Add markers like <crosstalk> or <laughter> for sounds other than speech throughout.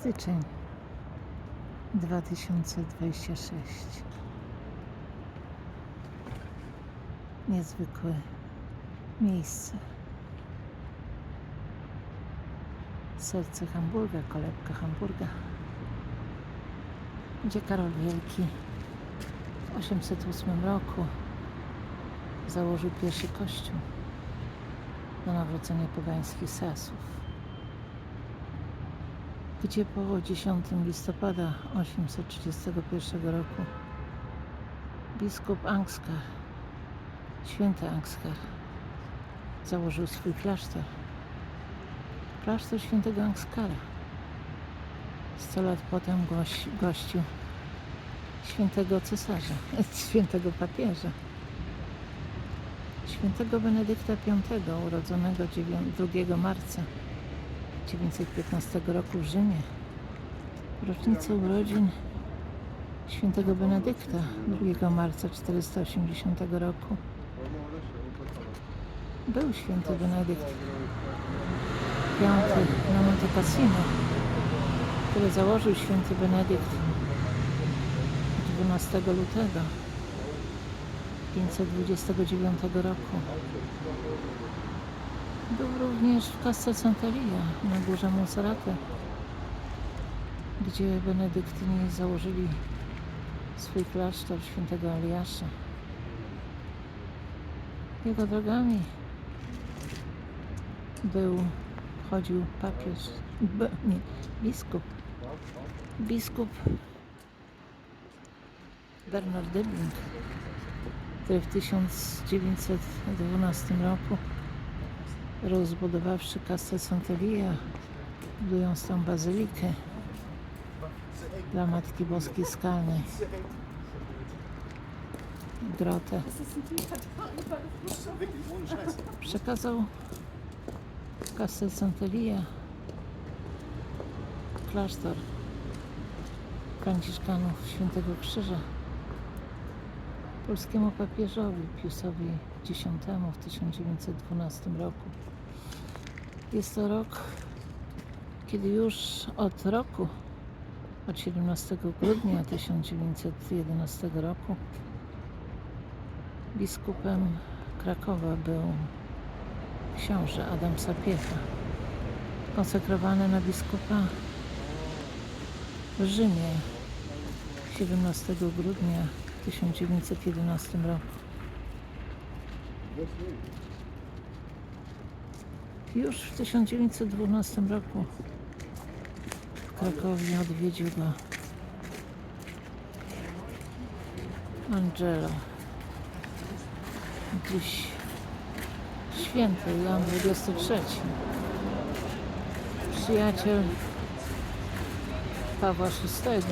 Styczeń 2026. Niezwykłe miejsce. Serce Hamburga, kolebka Hamburga, gdzie Karol Wielki w 808 roku założył pierwszy kościół na nawrócenie pogańskich Sasów gdzie po 10 listopada 831 roku biskup Angskar, święty Angskar, założył swój klasztor. Klasztor świętego Angskara. 100 lat potem goś, gościł świętego cesarza, <laughs> świętego papieża, świętego Benedykta V, urodzonego 2 marca 915 roku w Rzymie. Rocznicę urodzin świętego Benedykta 2 marca 480 roku. Był święty Benedykt V na Monte Cassino, który założył święty Benedykt 12 lutego 529 roku. Był również w Castel Sant'Elia na górze Monserrate, gdzie benedyktyni założyli swój klasztor świętego Eliasza. Jego drogami był, chodził papież, <laughs> b, nie, biskup, biskup Bernard Dybling, który w 1912 roku rozbudowawszy Castel Sant'Elia, budując tam bazylikę dla Matki Boskiej Skalnej. Grotę. Przekazał Castel Sant'Elia klasztor Franciszkanów Świętego Krzyża polskiemu papieżowi Piusowi X w 1912 roku. Jest to rok, kiedy już od roku, od 17 grudnia 1911 roku, biskupem Krakowa był książę Adam Sapiecha, konsekrowany na biskupa w Rzymie 17 grudnia 1911 roku. Już w 1912 roku w Krakowie odwiedził go Angelo. Dziś święty Jan XXIII. Przyjaciel Pawła VI,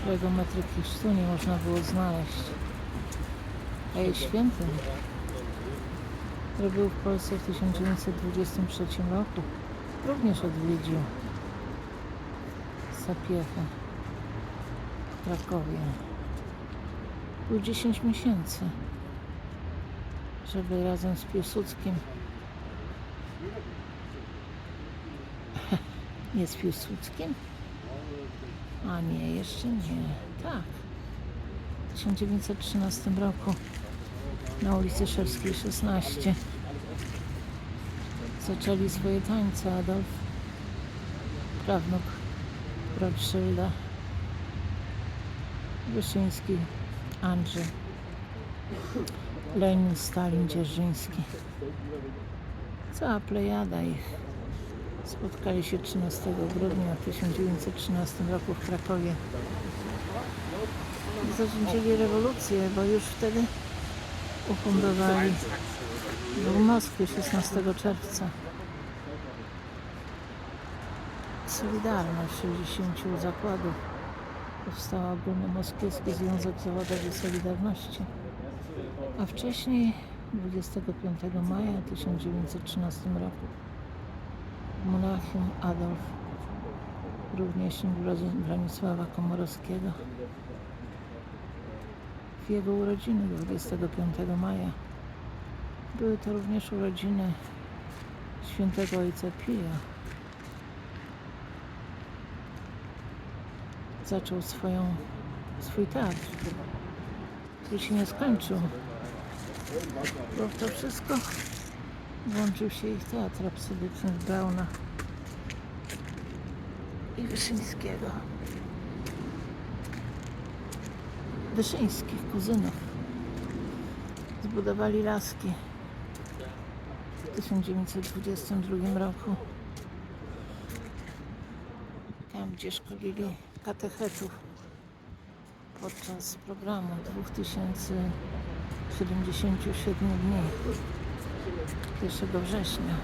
którego metryki chrztu nie można było znaleźć. A jest świętym był w Polsce w 1923 roku, również odwiedził Sapiechę w Krakowie. Był 10 miesięcy, żeby razem z Piłsudskim <laughs> nie z Piłsudskim? A nie, jeszcze nie. Tak. W 1913 roku na ulicy Szewskiej 16 zaczęli swoje tańce Adolf, prawnuk Rothschilda, Wyszyński, Andrzej, Lenin, Stalin, Dzierżyński. Cała plejada ich. Spotkali się 13 grudnia 1913 roku w Krakowie. Zaczęli rewolucję, bo już wtedy ufundowali w Moskwie 16 czerwca. Solidarność 60 zakładów. Powstał Ogólnomoskiewski Związek Zawodowy Solidarności. A wcześniej 25 maja 1913 roku Monachium Adolf, rówieśnik Bronisława Komorowskiego, jego urodziny 25 maja. Były to również urodziny świętego ojca Pija, zaczął swoją, swój teatr, który się nie skończył. Bo w to wszystko włączył się ich teatr absolutny Brauna i Wyszyńskiego. Wyszyńskich kuzynów. Zbudowali laski w 1922 roku. Tam, gdzie szkolili katechetów podczas programu 2077 dni 1 września.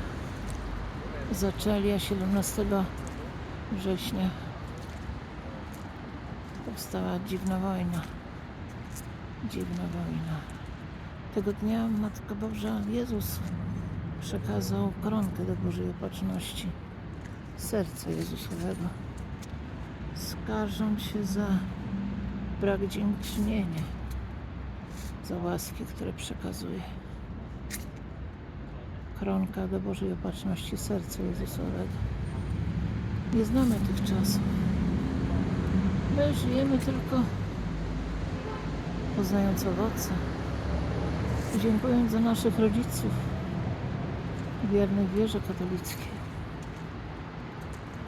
Zaczęli, a 17 września powstała dziwna wojna. Dziwna wojna. Tego dnia Matka Boża Jezus przekazał koronkę do Bożej Opatrzności serca Jezusowego, skarżąc się za brak dziękczynienia, za łaski, które przekazuje. Koronka do Bożej Opatrzności serca Jezusowego. Nie znamy tych czasów. My żyjemy tylko poznając owoce, dziękując za naszych rodziców, wiernych wierze katolickiej,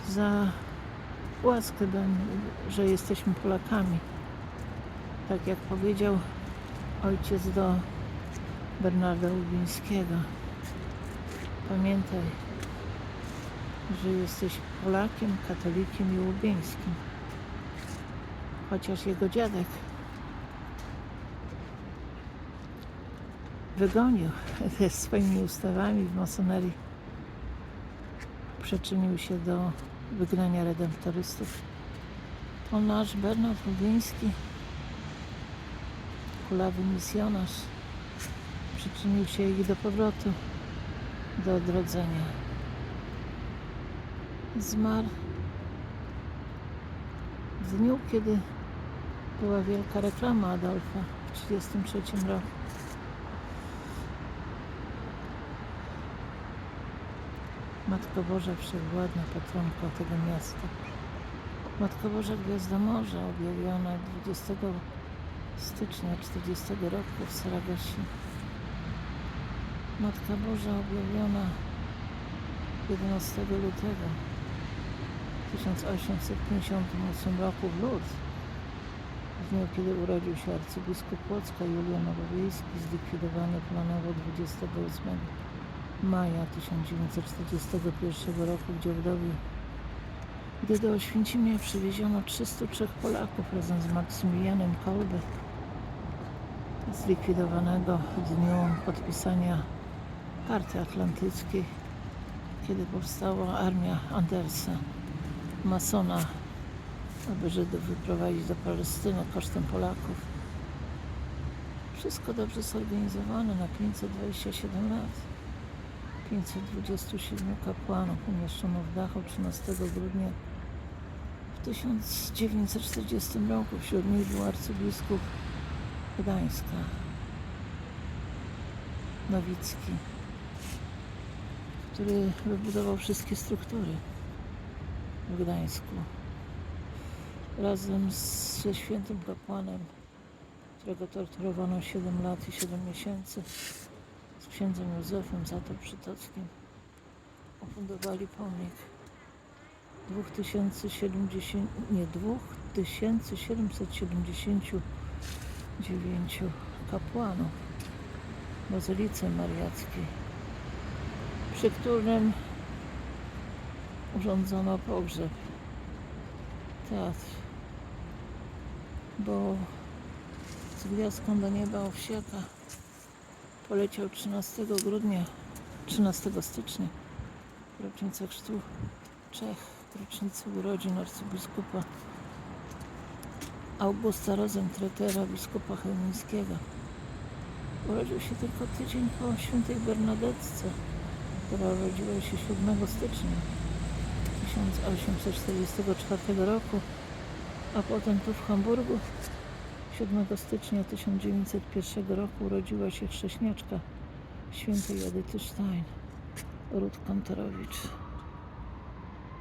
za łaskę, że jesteśmy Polakami. Tak jak powiedział ojciec do Bernarda Lubińskiego. Pamiętaj, że jesteś Polakiem, katolikiem i łubieńskim. Chociaż jego dziadek wygonił <laughs> swoimi ustawami w masonerii. Przyczynił się do wygnania redemptorystów. To nasz Bernard Lubiński, kulawy misjonarz, przyczynił się ich do powrotu, do odrodzenia. Zmarł w dniu, kiedy była wielka reklama Adolfa w 1933 roku. Matko Boża Wszechwładna, patronko tego miasta. Matko Boża Gwiazda Morza, objawiona 20 stycznia 40 roku w Saragosi. Matka Boża objawiona 11 lutego 1858 roku w Lourdes. W dniu, kiedy urodził się arcybiskup Płocka Julian Nowowiejski, zlikwidowany planowo 28 maja 1941 roku w Dzierdowie, gdy do Oświęcimia przywieziono 303 Polaków razem z Maksymilianem Kolbe, zlikwidowanego w dniu podpisania Karty Atlantyckiej, kiedy powstała armia Andersa, masona, aby Żydów wyprowadzić do Palestyny kosztem Polaków. Wszystko dobrze zorganizowane na 527 lat. 527 kapłanów umieszczono w dachu 13 grudnia w 1940 roku. Wśród nich był arcybiskup Gdańska, Nowicki, który wybudował wszystkie struktury w Gdańsku. Razem z, ze świętym kapłanem, którego torturowano 7 lat i 7 miesięcy, księdzem Józefem Zator Przytockim ofundowali pomnik 2070, nie, 2779 kapłanów Bazylice Mariackiej, przy którym urządzono pogrzeb, teatr, bo z gwiazdką do nieba owsiaka poleciał 13 grudnia, 13 stycznia, rocznica chrztu Czech, rocznicę urodzin arcybiskupa Augusta Rosentretera, biskupa chełmińskiego. Urodził się tylko tydzień po świętej Bernadetce, która urodziła się 7 stycznia 1844 roku, a potem tu w Hamburgu 7 stycznia 1901 roku urodziła się chrześniaczka świętej Edyty Stein, Rut Kantorowicz.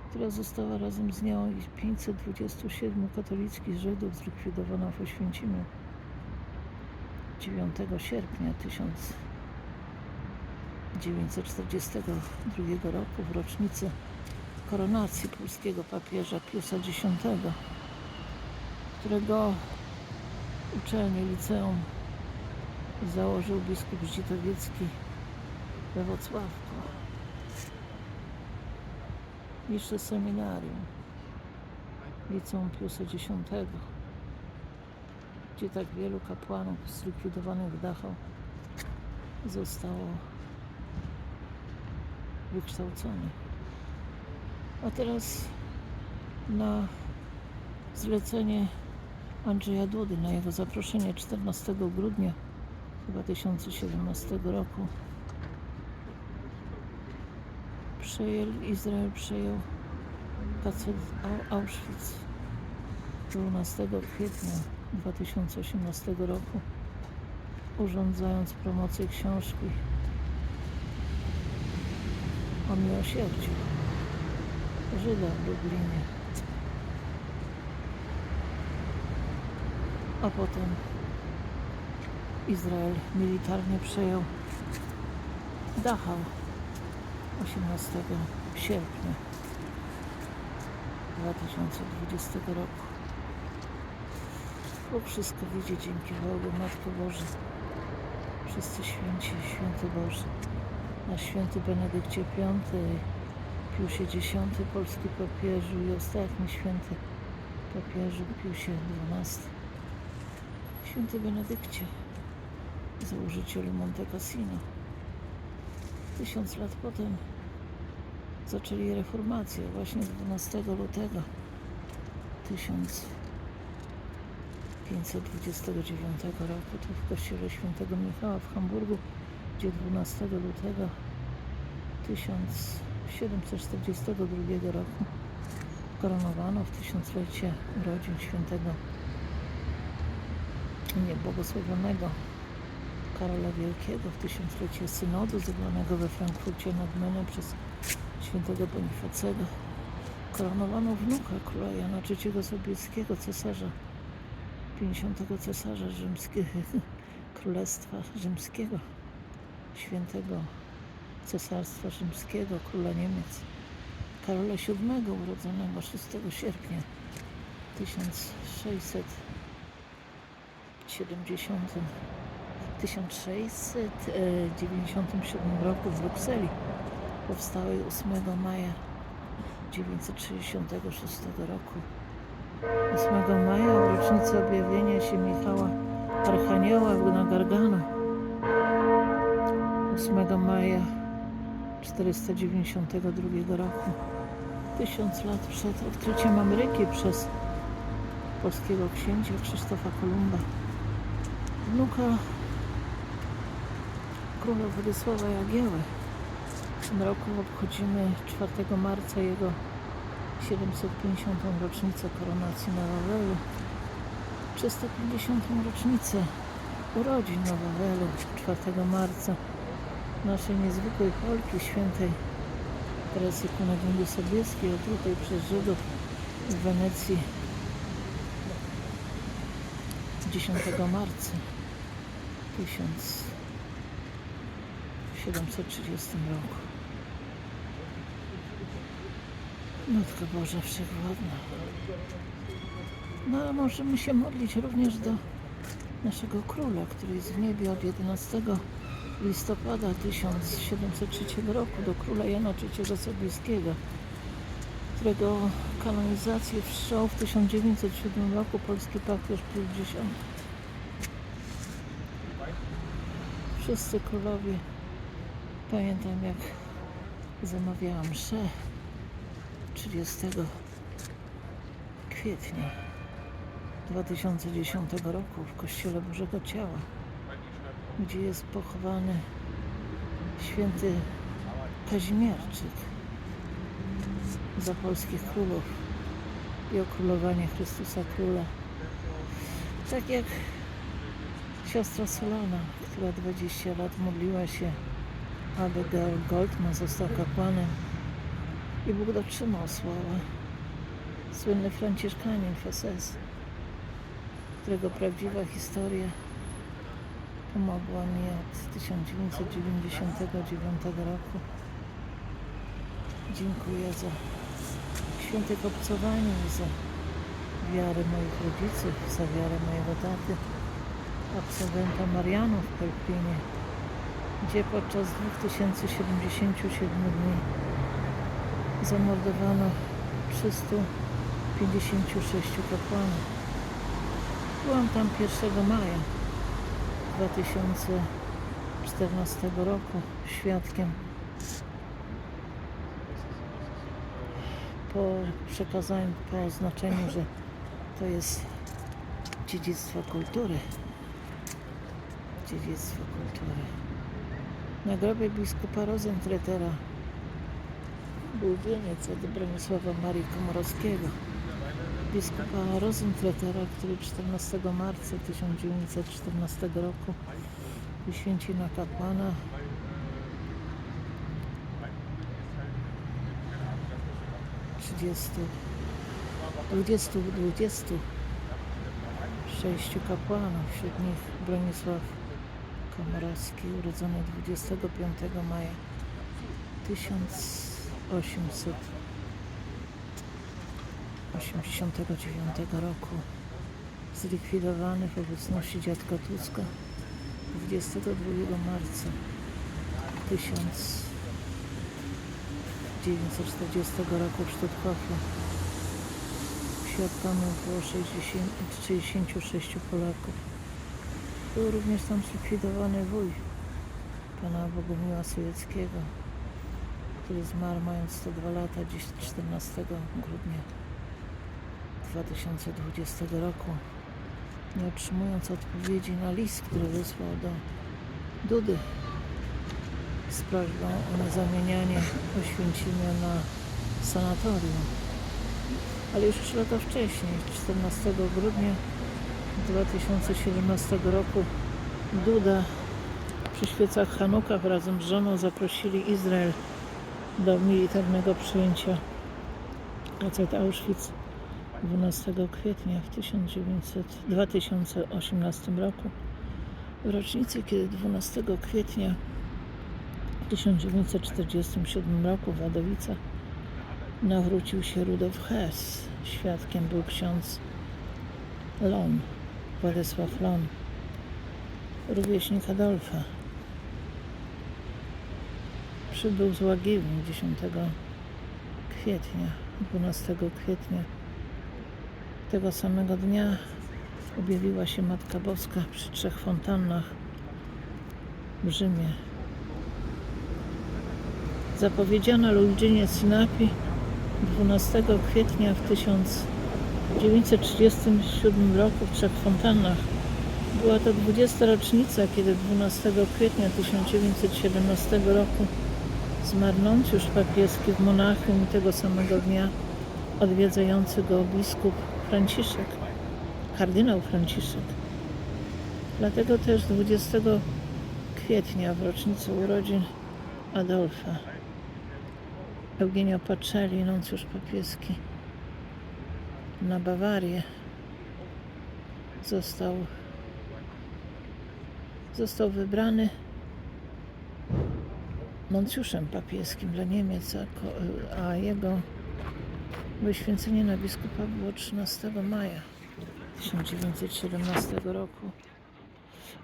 która została razem z nią i 527 katolickich Żydów zlikwidowana w Oświęcimiu 9 sierpnia 1942 roku w rocznicę koronacji polskiego papieża Piusa X, którego uczelnię liceum założył biskup Zdzitowiecki we Wrocławku. Niższe seminarium liceum Piusa X, gdzie tak wielu kapłanów zlikwidowanych w Dachau zostało wykształconych. A teraz na zlecenie Andrzeja Dudy, na jego zaproszenie 14 grudnia 2017 roku przejął, Izrael przejął Auschwitz 12 kwietnia 2018 roku urządzając promocję książki o miłosierdziu Żyda w Lublinie. A potem Izrael militarnie przejął Dachau 18 sierpnia 2020 roku. Bóg wszystko widzi dzięki Bogu, Matko Boże. Wszyscy święci, święty Boże. Na święty Benedykcie V, Piusie X, polski papieżu i ostatni święty papieżu Piusie XII. Święty Benedykcie, założycielu Monte Cassino. Tysiąc lat potem zaczęli reformację właśnie 12 lutego 1529 roku tu w kościele świętego Michała w Hamburgu, gdzie 12 lutego 1742 roku koronowano w tysiąclecie urodzin świętego niebłogosławionego Karola Wielkiego w tysiąclecie synodu zebranego we Frankfurcie nad Menem przez świętego Bonifacego koronowano wnuka króla Jana III Sobieskiego, cesarza 50. cesarza rzymskiego, <laughs> królestwa rzymskiego, świętego cesarstwa rzymskiego, króla Niemiec, Karola VII, urodzonego 6 sierpnia 1670 1697 roku w Brukseli, powstałej 8 maja 966 roku. 8 maja w rocznicę objawienia się Michała Archanioła na Gargano. 8 maja 492 roku. Tysiąc lat przed odkryciem Ameryki przez polskiego księcia Krzysztofa Kolumba. Wnuka króla Władysława Jagieły. W tym roku obchodzimy 4 marca jego 750. rocznicę koronacji na Wawelu, 350. rocznicę urodzin na Wawelu 4 marca naszej niezwykłej Polki, świętej Teresy Kunagundy Sobieskiej, otrutej przez Żydów w Wenecji 10 marca 1730 roku. Matko Boża Wszechwładna. No a możemy się modlić również do naszego króla, który jest w niebie od 11 listopada 1703 roku, do króla Jana III Sobieskiego, którego kanonizację wszczął w 1907 roku polski papież Pius X. Wszyscy królowie, pamiętam jak zamawiałam mszę 30 kwietnia 2010 roku w Kościele Bożego Ciała, gdzie jest pochowany święty Kazimierczyk za polskich królów i o królowanie Chrystusa Króla. Tak jak siostra Solana, która 20 lat modliła się, aby Georg Goldman został kapłanem I Bóg dotrzymał słowa. Słynny Franciszkanin Feses, którego prawdziwa historia pomogła mi od 1999 roku. Dziękuję za święte obcowanie, za wiarę moich rodziców, za wiarę mojego taty, absolwenta Marianów w Pelpinie, gdzie podczas 2077 dni zamordowano 356 kapłanów. Byłam tam 1 maja 2014 roku świadkiem po przekazaniu, po oznaczeniu, że to jest dziedzictwo kultury. Dziedzictwo kultury. Na grobie biskupa Rosentretera był wieniec od Bronisława Marii Komorowskiego. Biskupa Rosentretera, który 14 marca 1914 roku wyświęcił na kapłana 30, 20, 26 kapłanów, wśród nich Bronisław Komorowski, urodzony 25 maja 1889 roku, zlikwidowany w obecności dziadka Tuska 22 marca 1940 roku w Sztuthofie. Świadkami było 60, 66 Polaków. Był również tam zlikwidowany wuj pana Bogumiła Sujeckiego, który zmarł mając 102 lata dziś 14 grudnia 2020 roku, nie otrzymując odpowiedzi na list, który wysłał do Dudy z prośbą o niezamienianie Oświęcimia na sanatorium. Ale już trzy lata wcześniej, 14 grudnia 2017 roku, Duda przy świecach Hanukach razem z żoną zaprosili Izrael do militarnego przyjęcia KZ Auschwitz 12 kwietnia w 1900, 2018 roku. W rocznicy, kiedy 12 kwietnia w 1947 roku w Wadowicach nawrócił się Rudolf Hess. Świadkiem był ksiądz Lon, Władysław Lon, rówieśnik Adolfa. Przybył z Łagiewni 10 kwietnia, 12 kwietnia. Tego samego dnia objawiła się Matka Boska przy trzech fontannach w Rzymie. Zapowiedziana Luiginie Sinapi 12 kwietnia w 1937 roku w Trzech Fontannach. Była to 20. rocznica, kiedy 12 kwietnia 1917 roku zmarł nuncjusz papieski w Monachium i tego samego dnia odwiedzający go biskup Franciszek, kardynał Franciszek. Dlatego też 20 kwietnia w rocznicę urodzin Adolfa Eugenio Pacelli, nuncjusz papieski na Bawarię został został wybrany nuncjuszem papieskim dla Niemiec, a, a jego wyświęcenie na biskupa było 13 maja 1917 roku.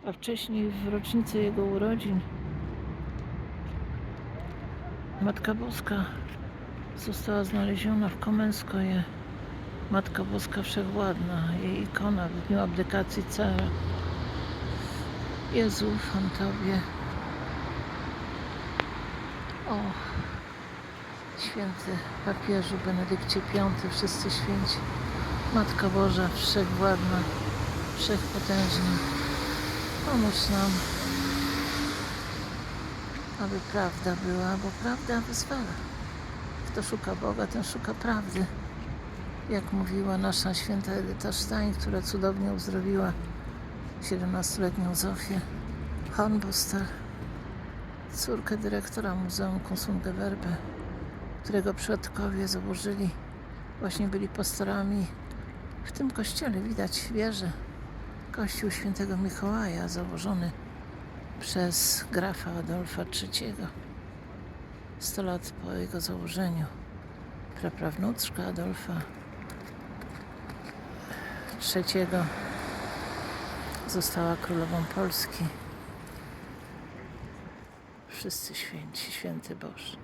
A wcześniej w rocznicę jego urodzin Matka Boska została znaleziona w Komenskoje. Matka Boska Wszechwładna, jej ikona w dniu abdykacji cara. Jezu, ufam Tobie. O, święty papieżu Benedykcie V, wszyscy święci. Matka Boża Wszechwładna, Wszechpotężna. Pomóż nam, aby prawda była, bo prawda wyzwala. Kto szuka Boga, ten szuka prawdy. Jak mówiła nasza święta Edyta Stein, która cudownie uzdrowiła 17-letnią Zofię Hornbostel, córkę dyrektora Muzeum Konsum de Werbe którego przodkowie założyli, właśnie byli pastorami. W tym kościele widać wieżę. Kościół świętego Mikołaja założony przez grafa Adolfa III. 100 lat po jego założeniu. Praprawnuczka Adolfa III została królową Polski. Wszyscy święci, święty Boże.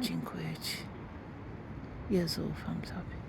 Dziękuję Ci. Jezu, ufam Tobie.